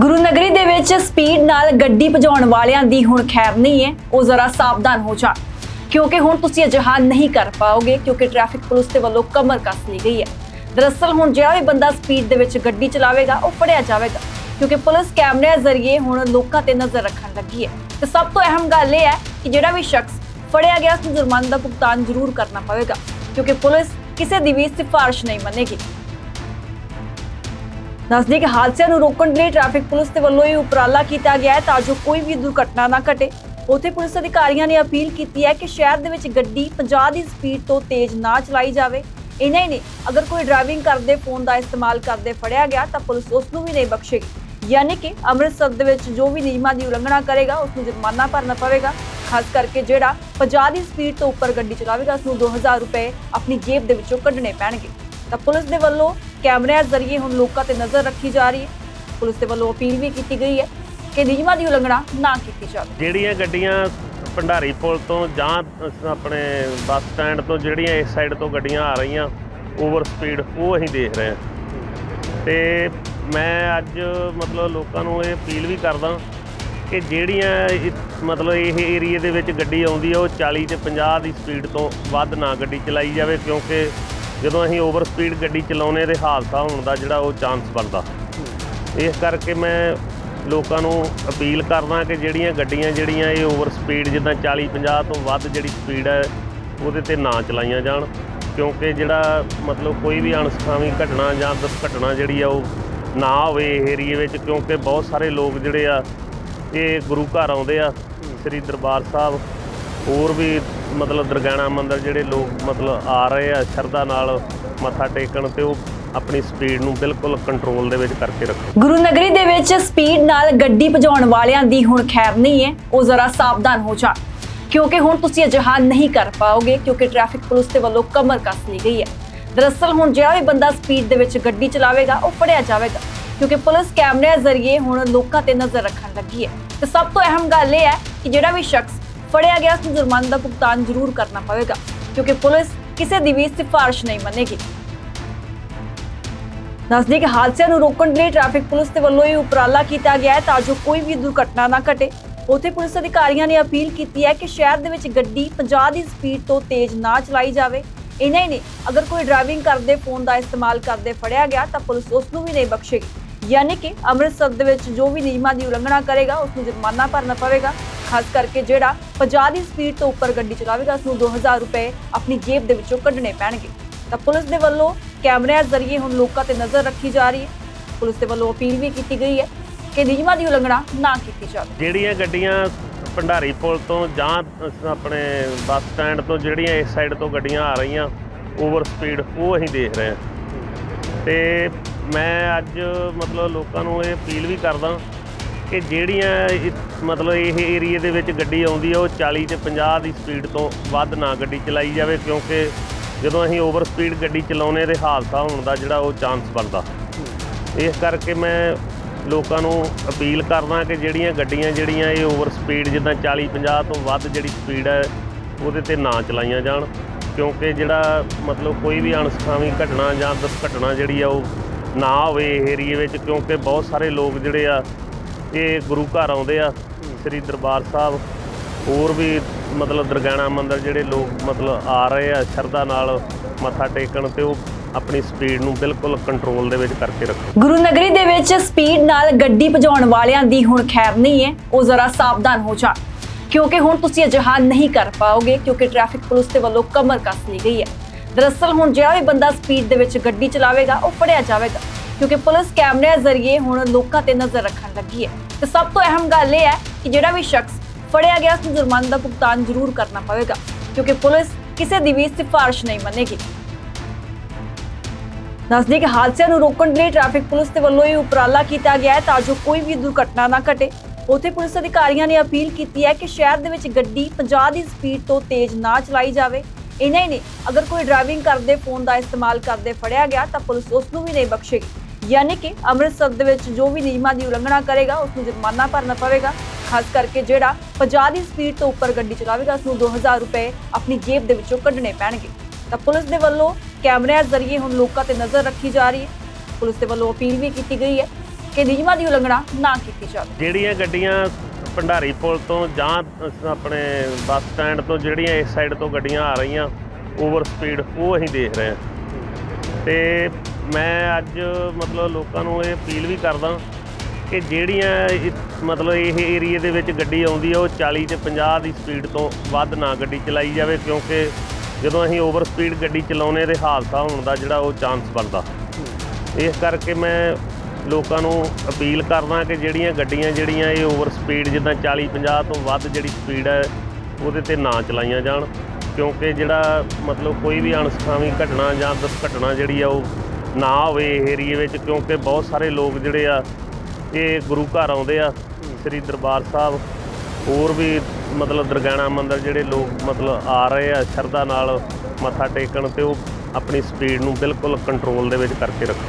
ਗੁਰੂ ਨਗਰੀ ਦੇ ਵਿੱਚ ਸਪੀਡ ਨਾਲ ਗੱਡੀ ਭਜਾਉਣ ਵਾਲਿਆਂ ਦੀ ਹੁਣ ਖੈਰ ਨਹੀਂ ਹੈ, ਉਹ ਜ਼ਰਾ ਸਾਵਧਾਨ ਹੋ ਜਾਣ। ਕਿਉਂਕਿ ਹੁਣ ਤੁਸੀਂ ਅਜਿਹਾ ਨਹੀਂ ਕਰ ਪਾਓਗੇ, ਕਿਉਂਕਿ ਟ੍ਰੈਫਿਕ ਪੁਲਿਸ ਦੇ ਵੱਲੋਂ ਕਮਰ ਕੱਸ ਲਈ ਗਈ ਹੈ। ਦਰਅਸਲ ਹੁਣ ਜਿਹੜਾ ਵੀ ਬੰਦਾ ਸਪੀਡ ਦੇ ਵਿੱਚ ਗੱਡੀ ਚਲਾਵੇਗਾ, ਉਹ ਫੜਿਆ ਜਾਵੇਗਾ, ਕਿਉਂਕਿ ਪੁਲਿਸ ਕੈਮਰਿਆਂ ਜ਼ਰੀਏ ਹੁਣ ਲੋਕਾਂ ਤੇ ਨਜ਼ਰ ਰੱਖਣ ਲੱਗੀ ਹੈ। ਤੇ ਸਭ ਤੋਂ ਅਹਿਮ ਗੱਲ ਇਹ ਹੈ ਕਿ ਜਿਹੜਾ ਵੀ ਸ਼ਖਸ ਫੜਿਆ ਗਿਆ, ਉਸ ਨੂੰ ਜੁਰਮਾਨੇ ਦਾ ਭੁਗਤਾਨ ਜ਼ਰੂਰ ਕਰਨਾ ਪਵੇਗਾ, ਕਿਉਂਕਿ ਪੁਲਿਸ ਕਿਸੇ ਦੀ ਵੀ ਸਿਫਾਰਿਸ਼ ਨਹੀਂ ਮੰਨੇਗੀ। ਦੱਸਦੇ ਕਿ ਹਾਦਸਿਆਂ ਨੂੰ ਰੋਕਣ ਲਈ ਟ੍ਰੈਫਿਕ ਪੁਲਿਸ ਦੇ ਵੱਲੋਂ ਇਹ ਉਪਰਾਲਾ ਕੀਤਾ ਗਿਆ ਹੈ ਤਾਂ ਜੋ ਕੋਈ ਵੀ ਦੁਰਘਟਨਾ ਨਾ ਘਟੇ। ਉੱਥੇ ਪੁਲਿਸ ਅਧਿਕਾਰੀਆਂ ਨੇ ਅਪੀਲ ਕੀਤੀ ਹੈ ਕਿ ਸ਼ਹਿਰ ਦੇ ਵਿੱਚ ਗੱਡੀ 50 ਦੀ ਸਪੀਡ ਤੋਂ ਤੇਜ਼ ਨਾ ਚਲਾਈ ਜਾਵੇ। ਇਹਨਾਂ ਹੀ ਨੇ ਅਗਰ ਕੋਈ ਡਰਾਈਵਿੰਗ ਕਰਦੇ, ਫੋਨ ਦਾ ਇਸਤੇਮਾਲ ਕਰਦੇ ਫੜਿਆ ਗਿਆ ਤਾਂ ਪੁਲਿਸ ਉਸ ਨੂੰ ਵੀ ਨਹੀਂ ਬਖਸ਼ੇਗੀ। ਯਾਨੀ ਕਿ ਅੰਮ੍ਰਿਤਸਰ ਦੇ ਵਿੱਚ ਜੋ ਵੀ ਨਿਯਮਾਂ ਦੀ ਉਲੰਘਣਾ ਕਰੇਗਾ, ਉਸ ਨੂੰ ਜੁਰਮਾਨਾ ਭਰਨਾ ਪਵੇਗਾ। ਖਾਸ ਕਰਕੇ ਜਿਹੜਾ 50 ਦੀ ਸਪੀਡ ਤੋਂ ਉੱਪਰ ਗੱਡੀ ਚਲਾਵੇਗਾ ਉਸ ਨੂੰ 2000 ਰੁਪਏ ਆਪਣੀ ਜੇਬ ਦੇ ਵਿੱਚੋਂ ਕੱਢਣੇ ਪੈਣਗੇ। ਤਾਂ ਪੁਲਿਸ ਦੇ ਵੱਲੋਂ ਕੈਮਰਿਆਂ ਜ਼ਰੀਏ ਹੁਣ ਲੋਕਾਂ ਤੇ ਨਜ਼ਰ ਰੱਖੀ ਜਾ ਰਹੀ ਹੈ। ਪੁਲਿਸ ਦੇ ਵੱਲੋਂ ਅਪੀਲ ਵੀ ਕੀਤੀ ਗਈ ਹੈ ਕਿ ਨਿਯਮਾਂ ਦੀ ਉਲੰਘਣਾ ਨਾ ਕੀਤੀ ਜਾਵੇ। ਜਿਹੜੀਆਂ ਗੱਡੀਆਂ ਭੰਡਾਰੀ ਪੁਲ ਤੋਂ ਜਾਂ ਆਪਣੇ ਬੱਸ ਸਟੈਂਡ ਤੋਂ ਜਿਹੜੀਆਂ ਇਸ ਸਾਈਡ ਤੋਂ ਗੱਡੀਆਂ ਆ ਰਹੀਆਂ, ਓਵਰ ਸਪੀਡ, ਉਹ ਅਸੀਂ ਦੇਖ ਰਹੇ ਹਾਂ। ਤੇ ਮੈਂ ਅੱਜ ਮਤਲਬ ਲੋਕਾਂ ਨੂੰ ਇਹ ਅਪੀਲ ਵੀ ਕਰਦਾ ਕਿ ਜਿਹੜੀਆਂ ਮਤਲਬ ਇਹ ਏਰੀਏ ਦੇ ਵਿੱਚ ਗੱਡੀ ਆਉਂਦੀ ਹੈ ਉਹ 40 ਤੇ 50 ਦੀ ਸਪੀਡ ਤੋਂ ਵੱਧ ਨਾ ਗੱਡੀ ਚਲਾਈ ਜਾਵੇ, ਕਿਉਂਕਿ ਜਦੋਂ ਅਸੀਂ ਓਵਰ ਸਪੀਡ ਗੱਡੀ ਚਲਾਉਨੇ ਤੇ ਹਾਦਸਾ ਹੋਣ ਦਾ ਜਿਹੜਾ ਉਹ ਚਾਂਸ ਬਣਦਾ। ਇਸ ਕਰਕੇ ਮੈਂ ਲੋਕਾਂ ਨੂੰ ਅਪੀਲ ਕਰਦਾ ਕਿ ਜਿਹੜੀਆਂ ਗੱਡੀਆਂ ਜਿਹੜੀਆਂ ਇਹ ਓਵਰ ਸਪੀਡ ਜਿੱਦਾਂ 40 50 ਤੋਂ ਵੱਧ ਜਿਹੜੀ ਸਪੀਡ ਹੈ, ਉਹਦੇ ਤੇ ਨਾ ਚਲਾਈਆਂ ਜਾਣ। ਕਿਉਂਕਿ ਜਿਹੜਾ ਮਤਲਬ ਕੋਈ ਵੀ ਅਣਸਖਾਵੀ ਘਟਨਾ ਜਾਂ ਦੁਰਘਟਨਾ ਜਿਹੜੀ ਆ ਉਹ ਨਾ ਹੋਵੇ ਇਹ ਏਰੀਏ ਵਿੱਚ, ਕਿਉਂਕਿ ਬਹੁਤ ਸਾਰੇ ਲੋਕ ਜਿਹੜੇ ਆ, ਇਹ ਗੁਰੂ ਘਰ ਆਉਂਦੇ ਆ, ਸ੍ਰੀ ਦਰਬਾਰ ਸਾਹਿਬ ਹੋਰ ਵੀ ਮਤਲਬ ਦਰਗਾਣਾ ਮੰਦਰ ਜਿਹੜੇ ਲੋਕ ਮਤਲਬ ਆ ਰਹੇ ਆ, ਸ਼ਰਧਾ ਨਾਲ ਮੱਥਾ ਟੇਕਣ ਤੇ ਉਹ ਆਪਣੀ ਸਪੀਡ ਨੂੰ ਬਿਲਕੁਲ ਕੰਟਰੋਲ ਦੇ ਵਿੱਚ ਕਰਕੇ ਰੱਖੋ। ਗੁਰੂ ਨਗਰੀ ਦੇ ਵਿੱਚ ਸਪੀਡ ਨਾਲ ਗੱਡੀ ਭਜਾਉਣ ਵਾਲਿਆਂ ਦੀ ਹੁਣ ਖੈਰ ਨਹੀਂ ਹੈ, ਉਹ ਜ਼ਰਾ ਸਾਵਧਾਨ ਹੋ ਜਾਣ ਕਿਉਂਕਿ ਹੁਣ ਤੁਸੀਂ ਅਜਿਹਾ ਨਹੀਂ ਕਰ ਪਾਓਗੇ, ਕਿਉਂਕਿ ਟ੍ਰੈਫਿਕ ਪੁਲਿਸ ਦੇ ਵੱਲੋਂ ਕਮਰ ਕੱਸ ਲਈ ਗਈ ਹੈ। ਦਰਅਸਲ ਹੁਣ ਜਿਹੜਾ ਵੀ ਬੰਦਾ ਸਪੀਡ ਦੇ ਵਿੱਚ ਗੱਡੀ ਚਲਾਵੇਗਾ, ਉਹ ਫੜਿਆ ਜਾਵੇਗਾ। ਕਿਉਂਕਿ ਪੁਲਿਸ ਕੈਮਰਿਆਂ ਜ਼ਰੀਏ ਹੁਣ ਲੋਕਾਂ ਤੇ ਨਜ਼ਰ ਰੱਖਣ ਲੱਗੀ ਹੈ। ਤੇ ਸਭ ਤੋਂ ਅਹਿਮ ਗੱਲ ਇਹ ਹੈ ਕਿ ਜਿਹੜਾ ਵੀ ਸ਼ਖਸ ਫੜਿਆ ਗਿਆ ਉਸ ਨੂੰ ਜੁਰਮਾਨੇ ਦਾ ਭੁਗਤਾਨ ਜ਼ਰੂਰ ਕਰਨਾ ਪਵੇਗਾ, ਕਿਉਂਕਿ ਪੁਲਿਸ ਕਿਸੇ ਦੀ ਵੀ ਸਿਫਾਰਿਸ਼ ਨਹੀਂ ਮੰਨੇਗੀ। ਦੱਸਦੇ ਹਾਦਸਿਆਂ ਨੂੰ ਰੋਕਣ ਲਈ ਟ੍ਰੈਫਿਕ ਪੁਲਿਸ ਦੇ ਵੱਲੋਂ ਇਹ ਉਪਰਾਲਾ ਕੀਤਾ ਗਿਆ ਹੈ ਤਾਂ ਜੋ ਕੋਈ ਵੀ ਦੁਰਘਟਨਾ ਨਾ ਘਟੇ। ਉੱਥੇ ਪੁਲਿਸ ਅਧਿਕਾਰੀਆਂ ਨੇ ਅਪੀਲ ਕੀਤੀ ਹੈ ਕਿ ਸ਼ਹਿਰ ਦੇ ਵਿੱਚ ਗੱਡੀ 50 ਦੀ ਸਪੀਡ ਤੋਂ ਤੇਜ਼ ਨਾ ਚਲਾਈ ਜਾਵੇ। ਇਹਨਾਂ ਹੀ ਨੇ ਅਗਰ ਕੋਈ ਡਰਾਈਵਿੰਗ ਕਰਦੇ, ਫੋਨ ਦਾ ਇਸਤੇਮਾਲ ਕਰਦੇ ਫੜਿਆ ਗਿਆ ਤਾਂ ਪੁਲਿਸ ਉਸ ਨੂੰ ਵੀ ਨਹੀਂ ਬਖਸ਼ੇਗੀ। ਯਾਨੀ ਕਿ ਅੰਮ੍ਰਿਤਸਰ ਦੇ ਵਿੱਚ ਜੋ ਵੀ ਨਿਯਮਾਂ ਦੀ ਉਲੰਘਣਾ ਕਰੇਗਾ, ਉਸ ਨੂੰ ਜੁਰਮਾਨਾ ਭਰਨਾ ਪਵੇਗਾ। ਖਾਸ ਕਰਕੇ ਜਿਹੜਾ 50 ਦੀ ਸਪੀਡ ਤੋਂ ਉੱਪਰ ਗੱਡੀ ਚਲਾਵੇਗਾ ਉਸ ਨੂੰ 2000 ਰੁਪਏ ਆਪਣੀ ਜੇਬ ਦੇ ਵਿੱਚੋਂ ਕੱਢਣੇ ਪੈਣਗੇ। ਤਾਂ ਪੁਲਿਸ ਦੇ ਵੱਲੋਂ ਕੈਮਰਿਆਂ ਜ਼ਰੀਏ ਹੁਣ ਲੋਕਾਂ ਤੇ ਨਜ਼ਰ ਰੱਖੀ ਜਾ ਰਹੀ ਹੈ। ਪੁਲਿਸ ਦੇ ਵੱਲੋਂ ਅਪੀਲ ਵੀ ਕੀਤੀ ਗਈ ਹੈ ਕਿ ਨਿਯਮਾਂ ਦੀ ਉਲੰਘਣਾ ਨਾ ਕੀਤੀ ਜਾਵੇ। ਜਿਹੜੀਆਂ ਗੱਡੀਆਂ ਭੰਡਾਰੀ ਪੁਲ ਤੋਂ ਜਾਂ ਆਪਣੇ ਬੱਸ ਸਟੈਂਡ ਤੋਂ ਜਿਹੜੀਆਂ ਇਸ ਸਾਈਡ ਤੋਂ ਗੱਡੀਆਂ ਆ ਰਹੀਆਂ, ਓਵਰ ਸਪੀਡ, ਉਹ ਅਸੀਂ ਦੇਖ ਰਹੇ ਹਾਂ। ਤੇ ਮੈਂ ਅੱਜ ਮਤਲਬ ਲੋਕਾਂ ਨੂੰ ਇਹ ਅਪੀਲ ਵੀ ਕਰਦਾ ਕਿ ਜਿਹੜੀਆਂ ਇਹ- ਮਤਲਬ ਇਹ ਏਰੀਏ ਦੇ ਵਿੱਚ ਗੱਡੀ ਆਉਂਦੀ ਹੈ ਉਹ 40 ਤੇ 50 ਦੀ ਸਪੀਡ ਤੋਂ ਵੱਧ ਨਾ ਗੱਡੀ ਚਲਾਈ ਜਾਵੇ, ਕਿਉਂਕਿ ਜਦੋਂ ਅਸੀਂ ਓਵਰ ਸਪੀਡ ਗੱਡੀ ਚਲਾਉਨੇ ਤੇ ਹਾਦਸਾ ਹੋਣ ਦਾ ਜਿਹੜਾ ਉਹ ਚਾਂਸ ਬਣਦਾ। ਇਸ ਕਰਕੇ ਮੈਂ ਲੋਕਾਂ ਨੂੰ ਅਪੀਲ ਕਰਦਾ ਕਿ ਜਿਹੜੀਆਂ ਗੱਡੀਆਂ ਜਿਹੜੀਆਂ ਇਹ ਓਵਰ ਸਪੀਡ ਜਿੱਦਾਂ 40 50 ਤੋਂ ਵੱਧ ਜਿਹੜੀ ਸਪੀਡ ਹੈ, ਉਹਦੇ ਤੇ ਨਾ ਚਲਾਈਆਂ ਜਾਣ, ਕਿਉਂਕਿ ਜਿਹੜਾ ਮਤਲਬ ਕੋਈ ਵੀ ਅਣਸਖਾਵੀ ਘਟਨਾ ਜਾਂ ਦੁਰਘਟਨਾ ਜਿਹੜੀ ਆ ਉਹ ਨਾ ਹੋਵੇ ਇਹ ਏਰੀਏ ਵਿੱਚ, ਕਿਉਂਕਿ ਬਹੁਤ ਸਾਰੇ ਲੋਕ ਜਿਹੜੇ ਆ ਇਹ ਗੁਰੂ ਘਰ ਆਉਂਦੇ ਆ, ਸ੍ਰੀ ਦਰਬਾਰ ਸਾਹਿਬ। ਹੋਰ ਵੀ ਮਤਲਬ ਦਰਗਾਣਾ ਮੰਦਰ ਜਿਹੜੇ ਲੋਕ ਮਤਲਬ ਆ ਰਹੇ ਆ, ਸ਼ਰਧਾ ਨਾਲ ਮੱਥਾ ਟੇਕਣ ਤੇ ਉਹ ਆਪਣੀ ਸਪੀਡ ਨੂੰ ਬਿਲਕੁਲ ਕੰਟਰੋਲ ਦੇ ਵਿੱਚ ਕਰਕੇ ਰੱਖੋ ਗੁਰੂ ਨਗਰੀ ਦੇ ਵਿੱਚ ਸਪੀਡ ਨਾਲ ਗੱਡੀ ਭਜਾਉਣ ਵਾਲਿਆਂ ਦੀ ਹੁਣ ਖੈਰ ਨਹੀਂ ਹੈ, ਉਹ ਜ਼ਰਾ ਸਾਵਧਾਨ ਹੋ ਜਾਣ ਕਿਉਂਕਿ ਹੁਣ ਤੁਸੀਂ ਅਜਿਹਾ ਨਹੀਂ ਕਰ ਪਾਓਗੇ, ਕਿਉਂਕਿ ਟ੍ਰੈਫਿਕ ਪੁਲਿਸ ਦੇ ਵੱਲੋਂ ਕਮਰ ਕੱਸ ਲਈ ਗਈ ਹੈ। ਦਰਅਸਲ ਹੁਣ ਜਿਹੜਾ ਵੀ ਬੰਦਾ ਸਪੀਡ ਦੇ ਵਿੱਚ ਗੱਡੀ ਚਲਾਵੇਗਾ, ਉਹ ਫੜਿਆ ਜਾਵੇਗਾ। ਕਿਉਂਕਿ ਪੁਲਿਸ ਕੈਮਰਿਆਂ ਜ਼ਰੀਏ ਹੁਣ ਲੋਕਾਂ ਤੇ ਨਜ਼ਰ ਰੱਖਣ ਲੱਗੀ ਹੈ। ਤੇ ਸਭ ਤੋਂ ਅਹਿਮ ਗੱਲ ਇਹ ਹੈ ਕਿ ਜਿਹੜਾ ਵੀ ਸ਼ਖਸ ਫੜਿਆ ਗਿਆ ਉਸ ਨੂੰ ਜੁਰਮਾਨੇ ਦਾ ਭੁਗਤਾਨ ਜ਼ਰੂਰ ਕਰਨਾ ਪਵੇਗਾ, ਕਿਉਂਕਿ ਪੁਲਿਸ ਕਿਸੇ ਦੀ ਵੀ ਸਿਫਾਰਿਸ਼ ਨਹੀਂ ਮੰਨੇਗੀ। ਦੱਸਦੇ ਕਿ ਹਾਦਸਿਆਂ ਨੂੰ ਰੋਕਣ ਲਈ ਟ੍ਰੈਫਿਕ ਪੁਲਿਸ ਦੇ ਵੱਲੋਂ ਇਹ ਉਪਰਾਲਾ ਕੀਤਾ ਗਿਆ ਹੈ ਤਾਂ ਜੋ ਕੋਈ ਵੀ ਦੁਰਘਟਨਾ ਨਾ ਘਟੇ। ਉੱਥੇ ਪੁਲਿਸ ਅਧਿਕਾਰੀਆਂ ਨੇ ਅਪੀਲ ਕੀਤੀ ਹੈ ਕਿ ਸ਼ਹਿਰ ਦੇ ਵਿੱਚ ਗੱਡੀ 50 ਦੀ ਸਪੀਡ ਤੋਂ ਤੇਜ਼ ਨਾ ਚਲਾਈ ਜਾਵੇ। ਇਹਨਾਂ ਹੀ ਨੇ ਅਗਰ ਕੋਈ ਡਰਾਈਵਿੰਗ ਕਰਦੇ, ਫੋਨ ਦਾ ਇਸਤੇਮਾਲ ਕਰਦੇ ਫੜਿਆ ਗਿਆ ਤਾਂ ਪੁਲਿਸ ਉਸ ਨੂੰ ਵੀ ਨਹੀਂ ਬਖਸ਼ੇਗੀ। ਯਾਨੀ ਕਿ ਅੰਮ੍ਰਿਤਸਰ ਦੇ ਵਿੱਚ ਜੋ ਵੀ ਨਿਯਮਾਂ ਦੀ ਉਲੰਘਣਾ ਕਰੇਗਾ ਉਸ ਨੂੰ ਜੁਰਮਾਨਾ ਭਰਨਾ ਪਵੇਗਾ, ਖਾਸ ਕਰਕੇ ਜਿਹੜਾ 50 ਦੀ ਸਪੀਡ ਤੋਂ ਉੱਪਰ ਗੱਡੀ ਚਲਾਵੇਗਾ ਉਸ ਨੂੰ 2000 ਰੁਪਏ ਆਪਣੀ ਜੇਬ ਦੇ ਵਿੱਚੋਂ ਕੱਢਣੇ ਪੈਣਗੇ। ਤਾਂ ਪੁਲਿਸ ਦੇ ਵੱਲੋਂ ਕੈਮਰਿਆਂ ਜ਼ਰੀਏ ਹੁਣ ਲੋਕਾਂ ਤੇ ਨਜ਼ਰ ਰੱਖੀ ਜਾ ਰਹੀ ਹੈ। ਪੁਲਿਸ ਦੇ ਵੱਲੋਂ ਅਪੀਲ ਵੀ ਕੀਤੀ ਗਈ ਹੈ ਕਿ ਨਿਯਮਾਂ ਦੀ ਉਲੰਘਣਾ ਨਾ ਕੀਤੀ ਜਾਵੇ। ਜਿਹੜੀਆਂ ਗੱਡੀਆਂ ਭੰਡਾਰੀ ਪੁਲ ਤੋਂ ਜਾਂ ਆਪਣੇ ਬੱਸ ਸਟੈਂਡ ਤੋਂ ਜਿਹੜੀਆਂ ਇਸ ਸਾਈਡ ਤੋਂ ਗੱਡੀਆਂ ਆ ਰਹੀਆਂ, ਓਵਰ ਸਪੀਡ, ਉਹ ਅਸੀਂ ਦੇਖ ਰਹੇ ਹਾਂ। ਤੇ ਮੈਂ ਅੱਜ ਮਤਲਬ ਲੋਕਾਂ ਨੂੰ ਇਹ ਅਪੀਲ ਵੀ ਕਰਦਾ ਕਿ ਜਿਹੜੀਆਂ ਇਹ- ਮਤਲਬ ਇਹ ਏਰੀਏ ਦੇ ਵਿੱਚ ਗੱਡੀ ਆਉਂਦੀ ਆ, ਉਹ 40 ਤੇ 50 ਦੀ ਸਪੀਡ ਤੋਂ ਵੱਧ ਨਾ ਗੱਡੀ ਚਲਾਈ ਜਾਵੇ, ਕਿਉਂਕਿ ਜਦੋਂ ਅਸੀਂ ਓਵਰ ਸਪੀਡ ਗੱਡੀ ਚਲਾਉਨੇ ਤੇ ਹਾਦਸਾ ਹੋਣ ਦਾ ਜਿਹੜਾ ਉਹ ਚਾਂਸ ਬਣਦਾ। ਇਸ ਕਰਕੇ ਮੈਂ ਲੋਕਾਂ ਨੂੰ ਅਪੀਲ ਕਰਦਾ ਕਿ ਜਿਹੜੀਆਂ ਗੱਡੀਆਂ ਜਿਹੜੀਆਂ ਇਹ ਓਵਰ ਸਪੀਡ ਜਿੱਦਾਂ 40 50 ਤੋਂ ਵੱਧ ਜਿਹੜੀ ਸਪੀਡ ਹੈ, ਉਹਦੇ ਤੇ ਨਾ ਚਲਾਈਆਂ ਜਾਣ, ਕਿਉਂਕਿ ਜਿਹੜਾ ਮਤਲਬ ਕੋਈ ਵੀ ਅਣਸਖਾਵੀ ਘਟਨਾ ਜਾਂ ਦੁਰਘਟਨਾ ਜਿਹੜੀ ਆ, ਉਹ ਨਾ ਹੋਵੇ ਇਹ ਏਰੀਏ ਵਿੱਚ, ਕਿਉਂਕਿ ਬਹੁਤ ਸਾਰੇ ਲੋਕ ਜਿਹੜੇ ਆ, ਇਹ ਗੁਰੂ ਘਰ ਆਉਂਦੇ ਆ, ਸ੍ਰੀ ਦਰਬਾਰ ਸਾਹਿਬ। ਹੋਰ ਵੀ ਮਤਲਬ ਦਰਗਾਣਾ ਮੰਦਰ ਜਿਹੜੇ ਲੋਕ ਮਤਲਬ ਆ ਰਹੇ ਆ, ਸ਼ਰਧਾ ਨਾਲ ਮੱਥਾ ਟੇਕਣ ਤੇ ਉਹ ਆਪਣੀ ਸਪੀਡ ਨੂੰ ਬਿਲਕੁਲ ਕੰਟਰੋਲ ਦੇ ਵਿੱਚ ਕਰਕੇ ਰੱਖੋ